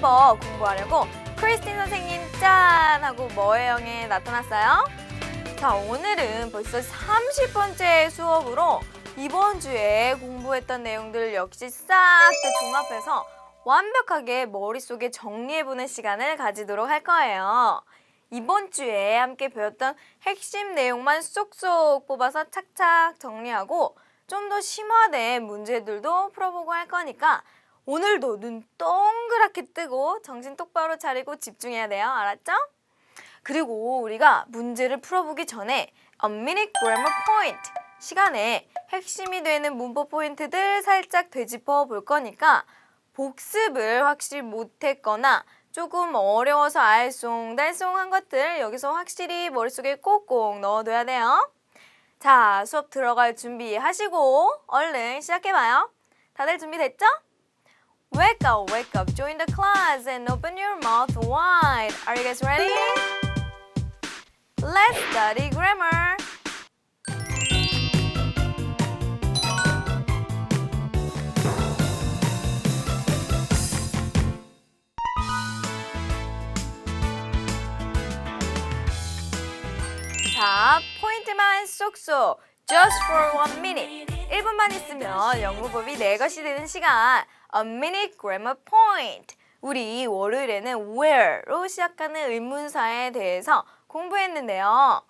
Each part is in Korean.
문법 공부하려고 크리스틴 선생님 짠 하고 뭐해영에 나타났어요? 자 오늘은 벌써 30번째 수업으로 이번 주에 공부했던 내용들 역시 싹 다 종합해서 완벽하게 머릿속에 정리해보는 시간을 가지도록 할 거예요. 이번 주에 함께 배웠던 핵심 내용만 쏙쏙 뽑아서 착착 정리하고 좀 더 심화된 문제들도 풀어보고 할 거니까 오늘도 눈 동그랗게 뜨고 정신 똑바로 차리고 집중해야 돼요. 알았죠? 그리고 우리가 문제를 풀어보기 전에 Minute Grammar Point 시간에 핵심이 되는 문법 포인트들 살짝 되짚어 볼 거니까 복습을 확실히 못했거나 조금 어려워서 알쏭달쏭한 것들 여기서 확실히 머릿속에 꼭꼭 넣어둬야 돼요. 자, 수업 들어갈 준비 하시고 얼른 시작해봐요. 다들 준비됐죠? Wake up, wake up, join the class and open your mouth wide. Are you guys ready? Let's study grammar. 자, 포인트만 쏙쏙. Just for one minute. 1분만 있으면 영문법이 내 것이 되는 시간. A minute grammar point. 우리 월요일에는 where로 시작하는 의문사에 대해서 공부했는데요.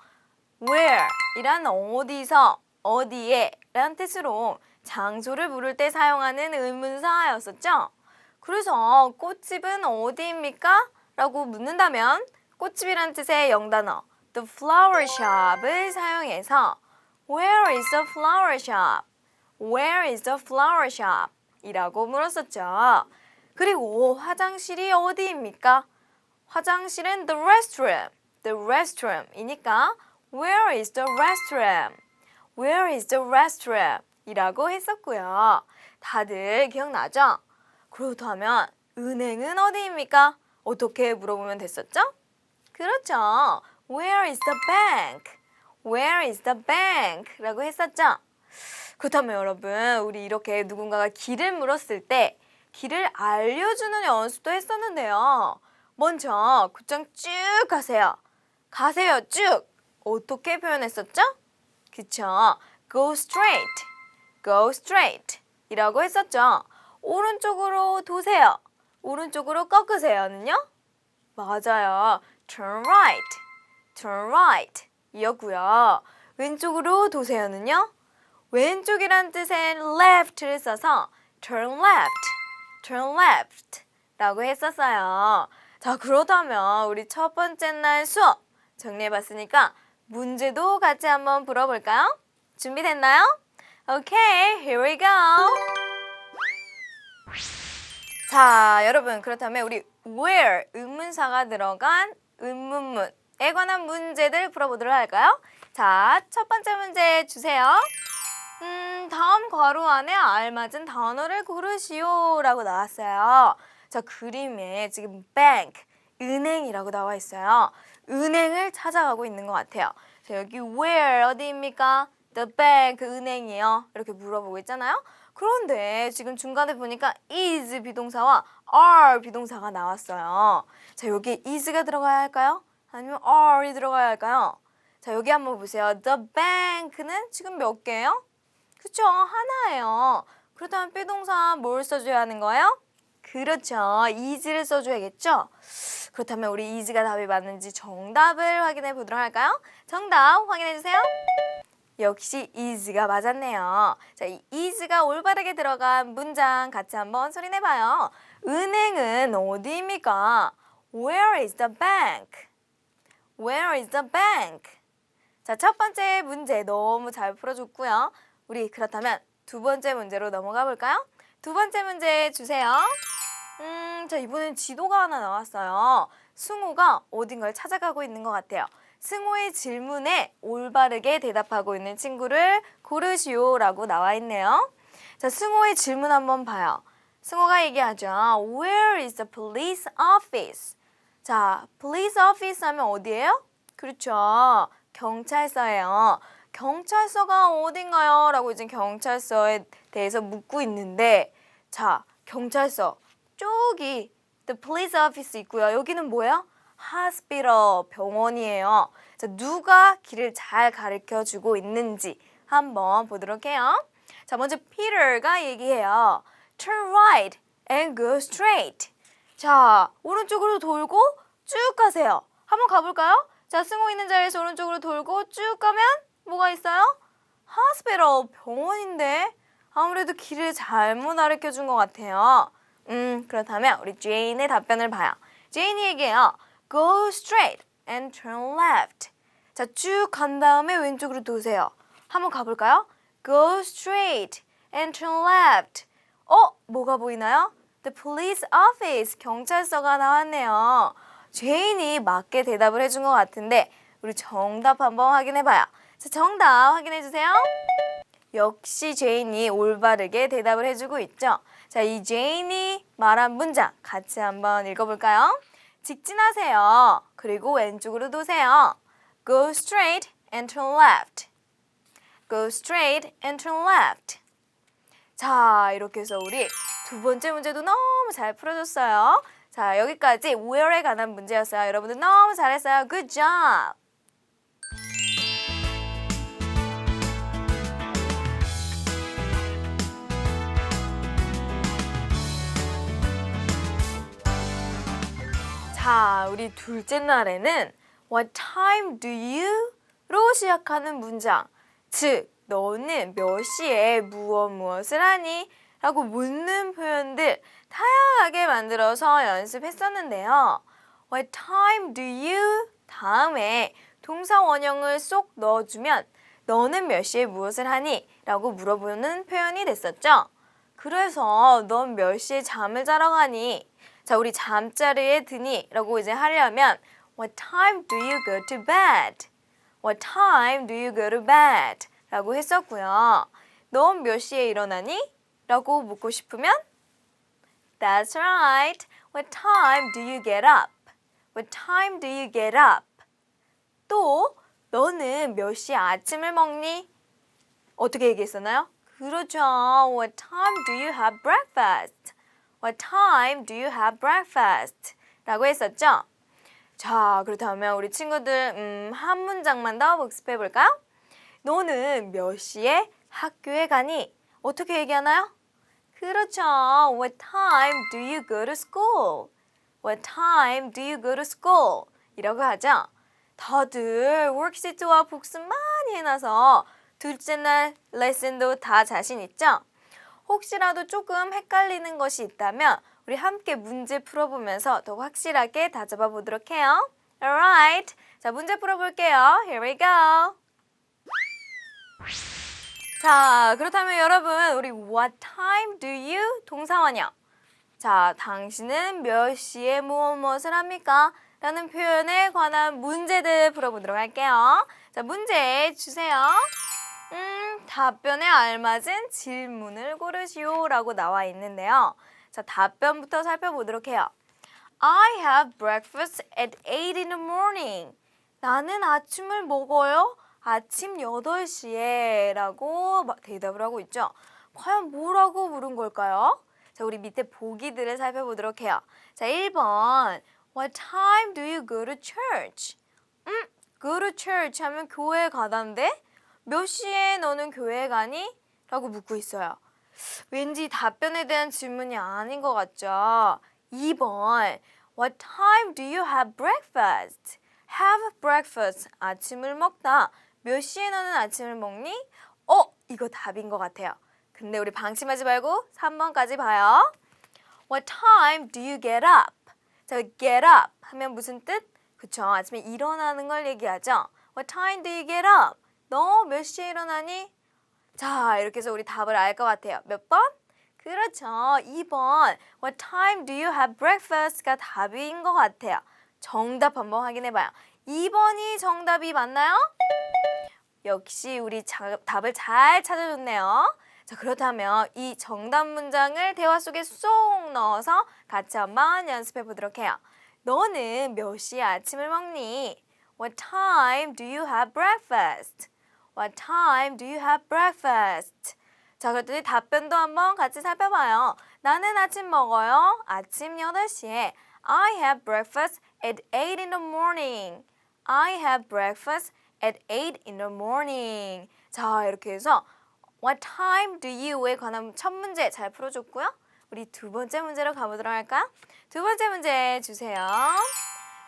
where 이란 어디서, 어디에 라는 뜻으로 장소를 부를 때 사용하는 의문사였었죠. 그래서 꽃집은 어디입니까? 라고 묻는다면 꽃집이란 뜻의 영단어 the flower shop을 사용해서 Where is the flower shop? Where is the flower shop? 이라고 물었었죠. 그리고 화장실이 어디입니까? 화장실은 the restroom, the restroom이니까 Where is the restroom? Where is the restroom? 이라고 했었고요. 다들 기억나죠? 그렇다면 은행은 어디입니까? 어떻게 물어보면 됐었죠? 그렇죠. Where is the bank? Where is the bank? 라고 했었죠. 그렇다면 여러분, 우리 이렇게 누군가가 길을 물었을 때 길을 알려주는 연습도 했었는데요. 먼저 곧장 쭉 가세요. 가세요, 쭉. 어떻게 표현했었죠? 그쵸. Go straight. Go straight. 이라고 했었죠. 오른쪽으로 도세요. 오른쪽으로 꺾으세요는요? 맞아요. Turn right. Turn right. 이었고요. 왼쪽으로 도세요는요? 왼쪽이란 뜻의 left를 써서 turn left, turn left 라고 했었어요. 자, 그렇다면 우리 첫 번째 날 수업 정리해봤으니까 문제도 같이 한번 풀어볼까요? 준비됐나요? Okay, here we go. 자, 여러분 그렇다면 우리 where 의문사가 들어간 의문문에 관한 문제들 풀어보도록 할까요? 자, 첫 번째 문제 주세요. 음, 다음 괄호 안에 알맞은 단어를 고르시오 라고 나왔어요. 자, 그림에 지금 bank, 은행이라고 나와 있어요. 은행을 찾아가고 있는 것 같아요. 자, 여기 where 어디입니까? The bank, 은행이요. 이렇게 물어보고 있잖아요. 그런데 지금 중간에 보니까 is 비동사와 are 비동사가 나왔어요. 자, 여기 is가 들어가야 할까요? 아니면 are이 들어가야 할까요? 자, 여기 한번 보세요. The bank는 지금 몇 개예요? 그쵸, 하나예요. 그렇다면 비동사 뭘 써줘야 하는 거예요? 그렇죠. is를 써줘야겠죠? 그렇다면 우리 is가 답이 맞는지 정답을 확인해 보도록 할까요? 정답 확인해 주세요. 역시 is가 맞았네요. 자, 이 is가 올바르게 들어간 문장 같이 한번 소리내봐요. 은행은 어디입니까? Where is the bank? Where is the bank? 자, 첫 번째 문제 너무 잘 풀어줬고요. 우리 그렇다면 두 번째 문제로 넘어가 볼까요? 두 번째 문제 주세요. 음, 자, 이번엔 지도가 하나 나왔어요. 승우가 어딘가를 찾아가고 있는 것 같아요. 승우의 질문에 올바르게 대답하고 있는 친구를 고르시오라고 나와 있네요. 자, 승우의 질문 한번 봐요. 승우가 얘기하죠. Where is the police office? 자, police office 하면 어디예요? 그렇죠. 경찰서예요. 경찰서가 어딘가요? 라고 이제 경찰서에 대해서 묻고 있는데 자, 경찰서 쪽이 the police office 있고요. 여기는 뭐예요? hospital 병원이에요. 자, 누가 길을 잘 가르쳐 주고 있는지 한번 보도록 해요. 자, 먼저 Peter가 얘기해요. Turn right and go straight. 자, 오른쪽으로 돌고 쭉 가세요. 한번 가볼까요? 자, 승호 있는 자리에서 오른쪽으로 돌고 쭉 가면 뭐가 있어요? hospital 병원인데 아무래도 길을 잘못 가르쳐 준 것 같아요. 음, 그렇다면 우리 제인의 답변을 봐요. 제인이 얘기해요. Go straight and turn left. 자, 쭉 간 다음에 왼쪽으로 도세요. 한번 가볼까요? Go straight and turn left. 어, 뭐가 보이나요? The police office, 경찰서가 나왔네요. 제인이 맞게 대답을 해준 것 같은데 우리 정답 한번 확인해봐요. 자, 정답 확인해 주세요. 역시 제인이 올바르게 대답을 해주고 있죠. 자, 이 제인이 말한 문장 같이 한번 읽어볼까요? 직진하세요. 그리고 왼쪽으로 도세요. Go straight and turn left. Go straight and turn left. 자, 이렇게 해서 우리 두 번째 문제도 너무 잘 풀어줬어요. 자, 여기까지 where에 관한 문제였어요. 여러분들 너무 잘했어요. Good job! 자, 우리 둘째 날에는 What time do you? 로 시작하는 문장. 즉, 너는 몇 시에 무엇 무엇을 하니? 라고 묻는 표현들 다양하게 만들어서 연습했었는데요. What time do you? 다음에 동사 원형을 쏙 넣어주면 너는 몇 시에 무엇을 하니? 라고 물어보는 표현이 됐었죠. 그래서 넌 몇 시에 잠을 자러 가니? 자, 우리 잠자리에 드니? 라고 이제 하려면 What time do you go to bed? What time do you go to bed? 라고 했었고요. 넌 몇 시에 일어나니? 라고 묻고 싶으면 That's right. What time do you get up? What time do you get up? 또 너는 몇 시에 아침을 먹니? 어떻게 얘기했었나요? 그렇죠. What time do you have breakfast? What time do you have breakfast? 라고 했었죠. 자, 그렇다면 우리 친구들 음, 한 문장만 더 복습해 볼까요? 너는 몇 시에 학교에 가니? 어떻게 얘기하나요? 그렇죠. What time do you go to school? What time do you go to school? 이라고 하죠. 다들 워크시트와 복습 많이 해놔서 둘째 날 레슨도 다 자신 있죠? 혹시라도 조금 헷갈리는 것이 있다면 우리 함께 문제 풀어보면서 더 확실하게 다잡아 보도록 해요. Alright. 자, 문제 풀어볼게요. Here we go. 자, 그렇다면 여러분, 우리 what time do you 동사원형. 자, 당신은 몇 시에 무엇 무엇을 합니까? 라는 표현에 관한 문제들 풀어보도록 할게요. 자, 문제 주세요. 음, 답변에 알맞은 질문을 고르시오 라고 나와 있는데요. 자, 답변부터 살펴보도록 해요. I have breakfast at 8 in the morning. 나는 아침을 먹어요. 아침 8시에 라고 막 대답을 하고 있죠. 과연 뭐라고 물은 걸까요? 자, 우리 밑에 보기들을 살펴보도록 해요. 자, 1번. What time do you go to church? 음, go to church 하면 교회에 가다인데 몇 시에 너는 교회에 가니? 라고 묻고 있어요. 왠지 답변에 대한 질문이 아닌 것 같죠? 2번. What time do you have breakfast? have breakfast. 아침을 먹다. 몇 시에 너는 아침을 먹니? 어, 이거 답인 것 같아요. 근데 우리 방심하지 말고 3번까지 봐요. What time do you get up? 자, get up 하면 무슨 뜻? 그쵸, 아침에 일어나는 걸 얘기하죠. What time do you get up? 너 몇 시에 일어나니? 자, 이렇게 해서 우리 답을 알 것 같아요. 몇 번? 그렇죠. 2번. What time do you have breakfast가 답인 것 같아요. 정답 한번 확인해 봐요. 2번이 정답이 맞나요? 역시 우리 자, 답을 잘 찾아줬네요. 자, 그렇다면 이 정답 문장을 대화 속에 쏙 넣어서 같이 한번 연습해 보도록 해요. 너는 몇 시에 아침을 먹니? What time do you have breakfast? What time do you have breakfast? 자, 그랬더니 답변도 한번 같이 살펴봐요. 나는 아침 먹어요. 아침 8시에. I have breakfast at 8 in the morning. I have breakfast at 8 in the morning. 자, 이렇게 해서 What time do you에 관한 첫 문제 잘 풀어줬고요. 우리 두 번째 문제로 가보도록 할까요? 두 번째 문제 주세요.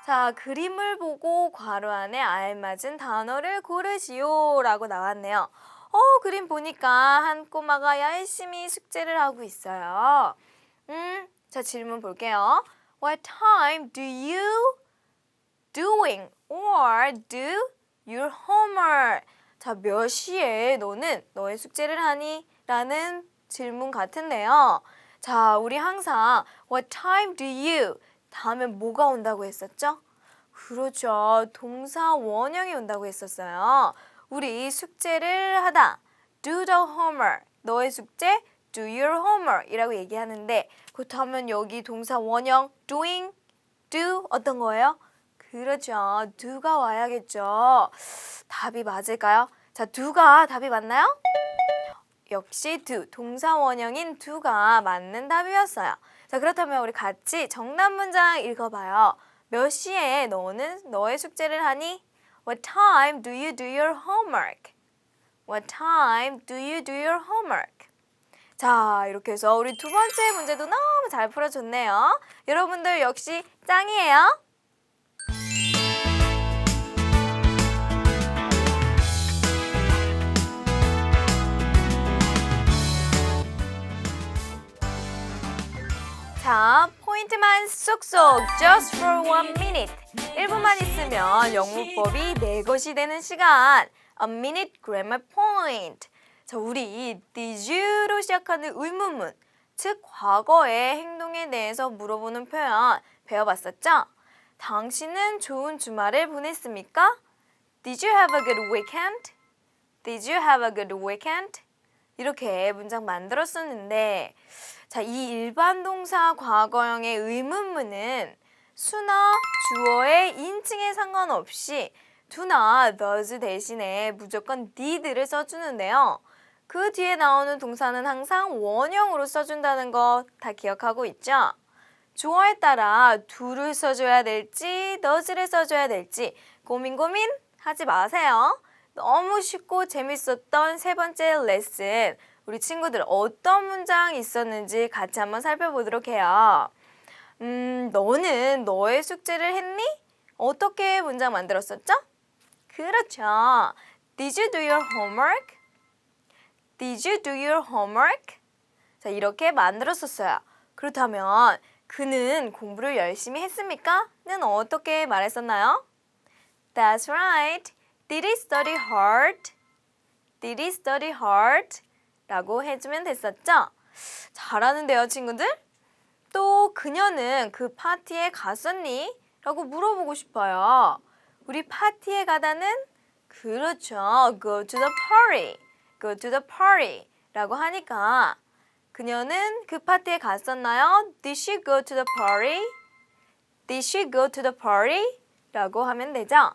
자, 그림을 보고 괄호 안에 알맞은 단어를 고르시오 라고 나왔네요. 어, 그림 보니까 한 꼬마가 열심히 숙제를 하고 있어요. 음, 자, 질문 볼게요. What time do you doing or do your homework? 자, 몇 시에 너는 너의 숙제를 하니? 라는 질문 같은데요. 자, 우리 항상 What time do you? 다음에 뭐가 온다고 했었죠? 그렇죠. 동사 원형이 온다고 했었어요. 우리 숙제를 하다. Do the homework. 너의 숙제 do your homework 이라고 얘기하는데 그렇다면 여기 동사 원형 doing, do 어떤 거예요? 그렇죠. do가 와야겠죠. 답이 맞을까요? 자, do가 답이 맞나요? 역시 do, 동사 원형인 do가 맞는 답이었어요. 자, 그렇다면 우리 같이 정답 문장 읽어봐요. 몇 시에 너는 너의 숙제를 하니? What time do you do your homework? What time do you do your homework? 자, 이렇게 해서 우리 두 번째 문제도 너무 잘 풀어줬네요. 여러분들 역시 짱이에요. 자, 포인트만 쏙쏙 just for one minute. 1분만 있으면 영문법이 내 것이 되는 시간. A minute grammar point. 자, 우리 did you로 시작하는 의문문, 즉 과거의 행동에 대해서 물어보는 표현 배워봤었죠? 당신은 좋은 주말을 보냈습니까? Did you have a good weekend? Did you have a good weekend? 이렇게 문장 만들었었는데 자, 이 일반 동사 과거형의 의문문은 수나 주어의 인칭에 상관없이 do나 does 대신에 무조건 did를 써주는데요. 그 뒤에 나오는 동사는 항상 원형으로 써준다는 거 다 기억하고 있죠? 주어에 따라 do를 써줘야 될지 does를 써줘야 될지 고민 고민 하지 마세요. 너무 쉽고 재밌었던 세 번째 레슨 우리 친구들 어떤 문장 있었는지 같이 한번 살펴보도록 해요. 음, 너는 너의 숙제를 했니? 어떻게 문장 만들었었죠? 그렇죠. Did you do your homework? Did you do your homework? 자, 이렇게 만들었었어요. 그렇다면 그는 공부를 열심히 했습니까? 는 어떻게 말했었나요? That's right. Did he study hard? Did he study hard? 라고 해주면 됐었죠? 잘하는데요, 친구들? 또 그녀는 그 파티에 갔었니? 라고 물어보고 싶어요. 우리 파티에 가다는 그렇죠. go to the party. go to the party. 라고 하니까 그녀는 그 파티에 갔었나요? Did she go to the party? Did she go to the party? 라고 하면 되죠.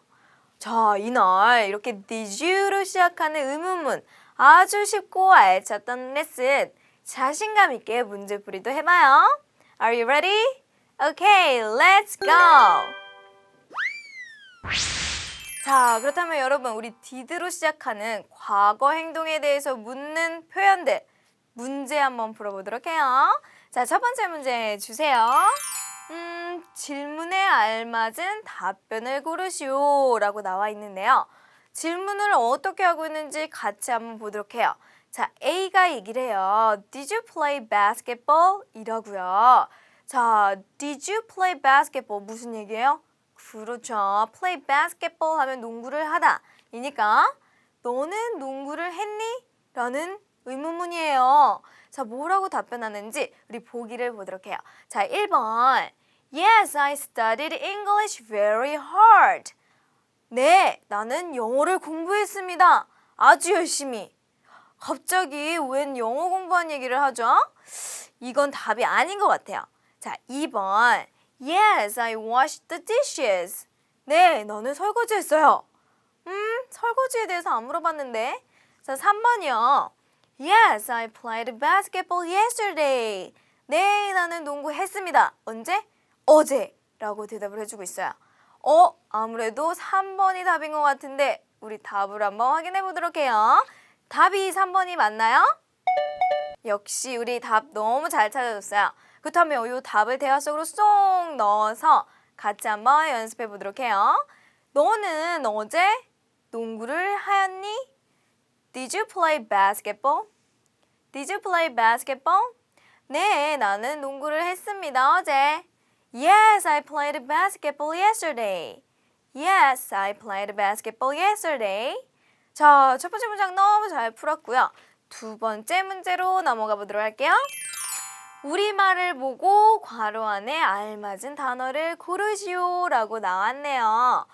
자, 이날 이렇게 did you로 시작하는 의문문 아주 쉽고 알찼던 레슨 자신감 있게 문제풀이도 해봐요. Are you ready? Okay, let's go! 자, 그렇다면 여러분, 우리 did로 시작하는 과거 행동에 대해서 묻는 표현들 문제 한번 풀어보도록 해요. 자, 첫 번째 문제 주세요. 음, 질문에 알맞은 답변을 고르시오 라고 나와 있는데요. 질문을 어떻게 하고 있는지 같이 한번 보도록 해요. 자, A가 얘기를 해요. Did you play basketball? 이라고요. 자, Did you play basketball? 무슨 얘기예요? 그렇죠. play basketball 하면 농구를 하다. 이니까 너는 농구를 했니? 라는 의문문이에요. 자, 뭐라고 답변하는지 우리 보기를 보도록 해요. 자, 1번. Yes, I studied English very hard. 네, 나는 영어를 공부했습니다. 아주 열심히. 갑자기 웬 영어 공부한 얘기를 하죠? 이건 답이 아닌 것 같아요. 자, 2번. Yes, I washed the dishes. 네, 나는 설거지 했어요. 음, 설거지에 대해서 안 물어봤는데. 자, 3번이요. Yes, I played basketball yesterday. 네, 나는 농구 했습니다. 언제? 어제. 라고 대답을 해주고 있어요. 어, 아무래도 3번이 답인 것 같은데 우리 답을 한번 확인해 보도록 해요. 답이 3번이 맞나요? 역시 우리 답 너무 잘 찾아줬어요. 그렇다면 이 답을 대화 속으로 쏙 넣어서 같이 한번 연습해 보도록 해요. 너는 어제 농구를 하였니? Did you play basketball? Did you play basketball? 네, 나는 농구를 했습니다. 어제. Yes, I played basketball yesterday. Yes, I played basketball yesterday. 자, 첫 번째 문장 너무 잘 풀었고요. 두 번째 문제로 넘어가 보도록 할게요. 우리말을 보고 괄호 안에 알맞은 단어를 고르시오 라고 나왔네요.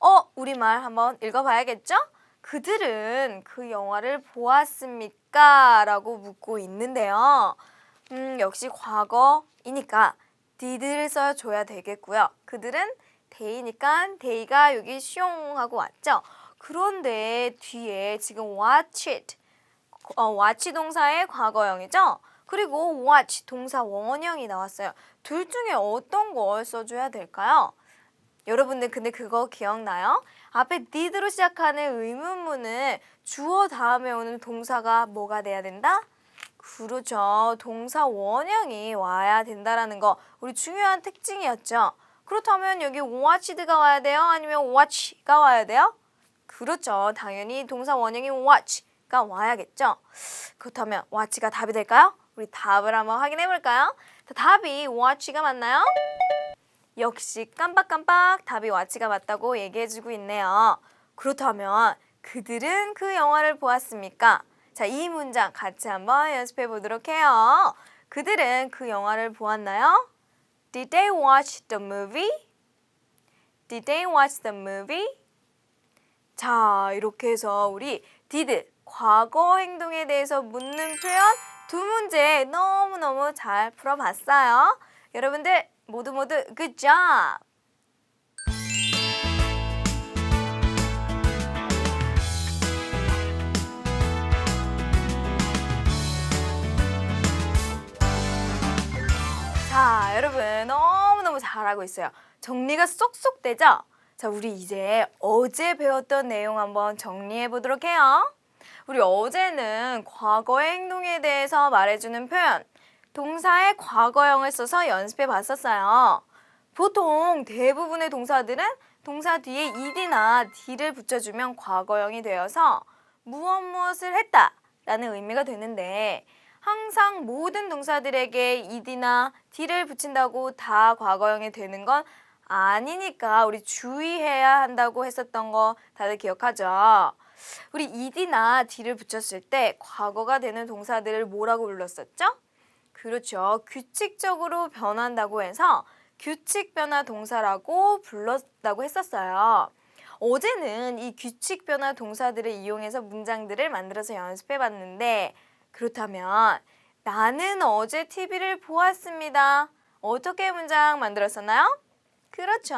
어, 우리말 한번 읽어봐야겠죠? 그들은 그 영화를 보았습니까? 라고 묻고 있는데요. 음, 역시 과거이니까 did를 써줘야 되겠고요. 그들은 데이니까 데이가 여기 숑 하고 왔죠. 그런데 뒤에 지금 watch it 어, watch 동사의 과거형이죠. 그리고 watch 동사 원형이 나왔어요. 둘 중에 어떤 걸 써줘야 될까요? 여러분들 근데 그거 기억나요? 앞에 did로 시작하는 의문문은 주어 다음에 오는 동사가 뭐가 돼야 된다? 그렇죠. 동사 원형이 와야 된다라는 거 우리 중요한 특징이었죠. 그렇다면 여기 watched가 와야 돼요? 아니면 watch가 와야 돼요? 그렇죠. 당연히 동사 원형이 watch가 와야겠죠. 그렇다면 watch가 답이 될까요? 우리 답을 한번 확인해 볼까요? 자, 답이 watch가 맞나요? 역시 깜빡깜빡 답이 watch가 맞다고 얘기해 주고 있네요. 그렇다면 그들은 그 영화를 보았습니까? 자, 이 문장 같이 한번 연습해 보도록 해요. 그들은 그 영화를 보았나요? Did they watch the movie? Did they watch the movie? 자, 이렇게 해서 우리 did 과거 행동에 대해서 묻는 표현 두 문제 너무너무 잘 풀어봤어요. 여러분들 모두 모두 good job! 자, 여러분 너무너무 잘하고 있어요. 정리가 쏙쏙 되죠? 자, 우리 이제 어제 배웠던 내용 한번 정리해 보도록 해요. 우리 어제는 과거의 행동에 대해서 말해주는 표현, 동사의 과거형을 써서 연습해 봤었어요. 보통 대부분의 동사들은 동사 뒤에 ed나 d를 붙여주면 과거형이 되어서 무엇 무엇을 했다 라는 의미가 되는데 항상 모든 동사들에게 ed나 d를 붙인다고 다 과거형이 되는 건 아니니까 우리 주의해야 한다고 했었던 거 다들 기억하죠? 우리 ed나 d를 붙였을 때 과거가 되는 동사들을 뭐라고 불렀었죠? 그렇죠. 규칙적으로 변한다고 해서 규칙 변화 동사라고 불렀다고 했었어요. 어제는 이 규칙 변화 동사들을 이용해서 문장들을 만들어서 연습해 봤는데 그렇다면 나는 어제 TV를 보았습니다. 어떻게 문장 만들었었나요? 그렇죠.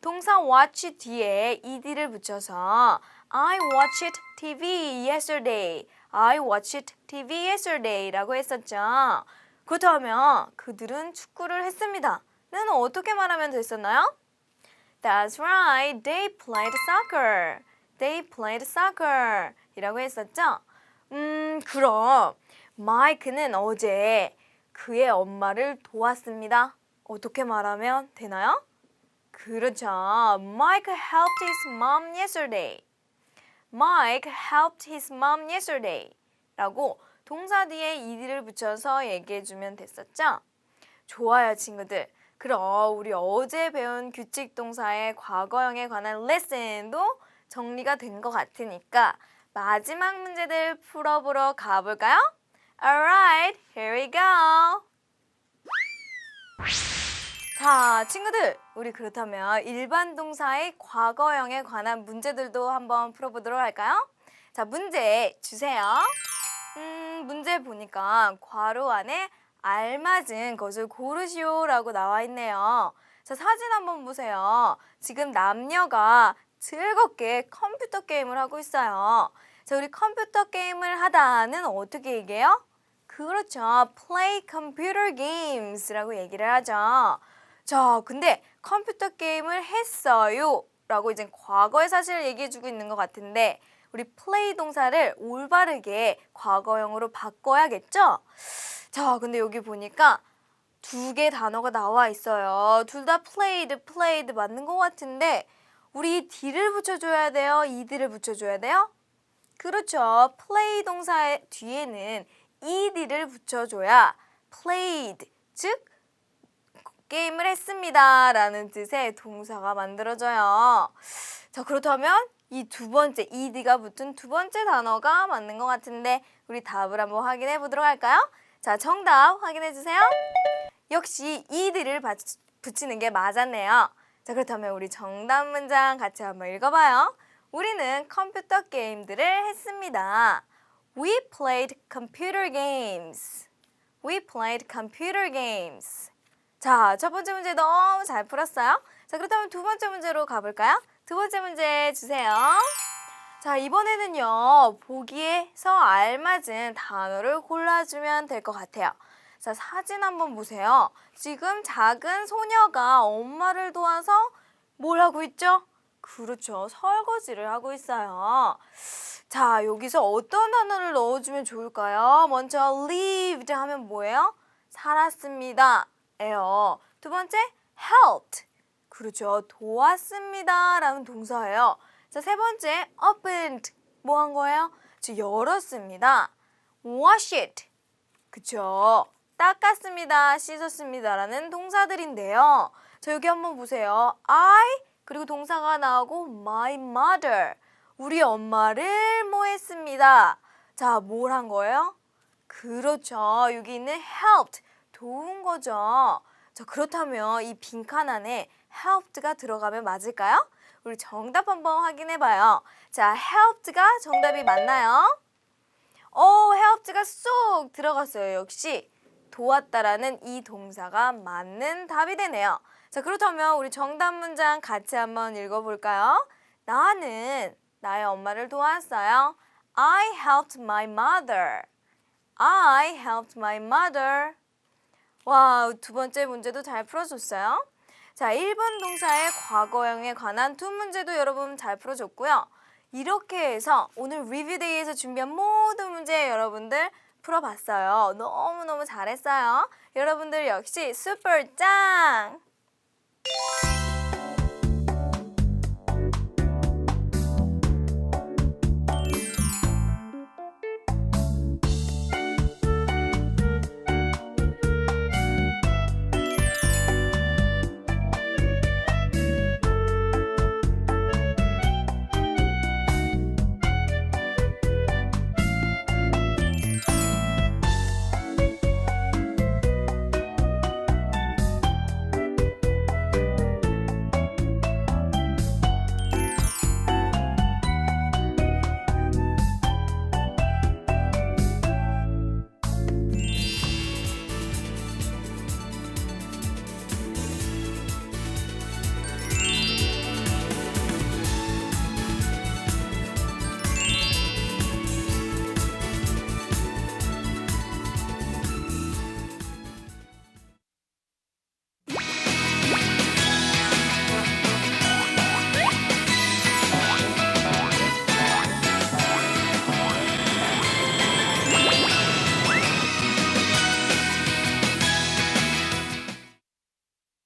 동사 watch 뒤에 ed를 붙여서 I watched TV yesterday. I watched TV yesterday라고 했었죠. 그렇다면 그들은 축구를 했습니다. 는 어떻게 말하면 됐었나요? That's right. They played soccer. They played soccer. 이라고 했었죠. 음, 그럼 마이크는 어제 그의 엄마를 도왔습니다. 어떻게 말하면 되나요? 그렇죠. Mike helped his mom yesterday. Mike helped his mom yesterday. 라고 동사 뒤에 ed를 붙여서 얘기해주면 됐었죠? 좋아요, 친구들. 그럼 우리 어제 배운 규칙 동사의 과거형에 관한 레슨도 정리가 된 것 같으니까 마지막 문제들 풀어보러 가볼까요? Alright, here we go. 자, 친구들, 우리 그렇다면 일반 동사의 과거형에 관한 문제들도 한번 풀어보도록 할까요? 자, 문제 주세요. 음, 문제 보니까 괄호 안에 알맞은 것을 고르시오라고 나와 있네요. 자, 사진 한번 보세요. 지금 남녀가 즐겁게 컴퓨터 게임을 하고 있어요. 자, 우리 컴퓨터 게임을 하다는 어떻게 얘기해요? 그렇죠. play computer games라고 얘기를 하죠. 자, 근데 컴퓨터 게임을 했어요. 라고 이제 과거의 사실을 얘기해 주고 있는 것 같은데 우리 play 동사를 올바르게 과거형으로 바꿔야겠죠? 자, 근데 여기 보니까 두 개 단어가 나와 있어요. 둘 다 played, played 맞는 것 같은데 우리 d를 붙여줘야 돼요? ed를 붙여줘야 돼요? 그렇죠. play 동사 의 뒤에는 ed를 붙여줘야 played, 즉 게임을 했습니다 라는 뜻의 동사가 만들어져요. 자, 그렇다면 이 두 번째 ed가 붙은 두 번째 단어가 맞는 것 같은데 우리 답을 한번 확인해 보도록 할까요? 자, 정답 확인해 주세요. 역시 ed를 받- 붙이는 게 맞았네요. 자, 그렇다면 우리 정답 문장 같이 한번 읽어봐요. 우리는 컴퓨터 게임들을 했습니다. We played computer games. We played computer games. 자, 첫 번째 문제 너무 잘 풀었어요. 자, 그렇다면 두 번째 문제로 가볼까요? 두 번째 문제 주세요. 자, 이번에는요, 보기에서 알맞은 단어를 골라주면 될 것 같아요. 자, 사진 한번 보세요. 지금 작은 소녀가 엄마를 도와서 뭘 하고 있죠? 그렇죠. 설거지를 하고 있어요. 자, 여기서 어떤 단어를 넣어주면 좋을까요? 먼저 lived 하면 뭐예요? 살았습니다. 에요. 두 번째, helped. 그렇죠. 도왔습니다. 라는 동사예요. 자, 세 번째, opened. 뭐 한 거예요? 저 열었습니다. wash it. 그쵸. 닦았습니다. 씻었습니다. 라는 동사들인데요. 자, 여기 한번 보세요. I, 그리고 동사가 나오고 my mother. 우리 엄마를 뭐 했습니다. 자, 뭘 한 거예요? 그렇죠. 여기 있는 helped. 도운 거죠. 자, 그렇다면 이 빈칸 안에 helped가 들어가면 맞을까요? 우리 정답 한번 확인해 봐요. 자, helped가 정답이 맞나요? 오, helped가 쏙 들어갔어요. 역시 도왔다라는 이 동사가 맞는 답이 되네요. 자, 그렇다면 우리 정답 문장 같이 한번 읽어볼까요? 나는 나의 엄마를 도왔어요. I helped my mother. I helped my mother. 와, 두 번째 문제도 잘 풀어줬어요. 자, 1번 동사의 과거형에 관한 두 문제도 여러분 잘 풀어줬고요. 이렇게 해서 오늘 리뷰데이에서 준비한 모든 문제 여러분들 풀어봤어요. 너무너무 잘했어요. 여러분들 역시 슈퍼 짱! Yeah.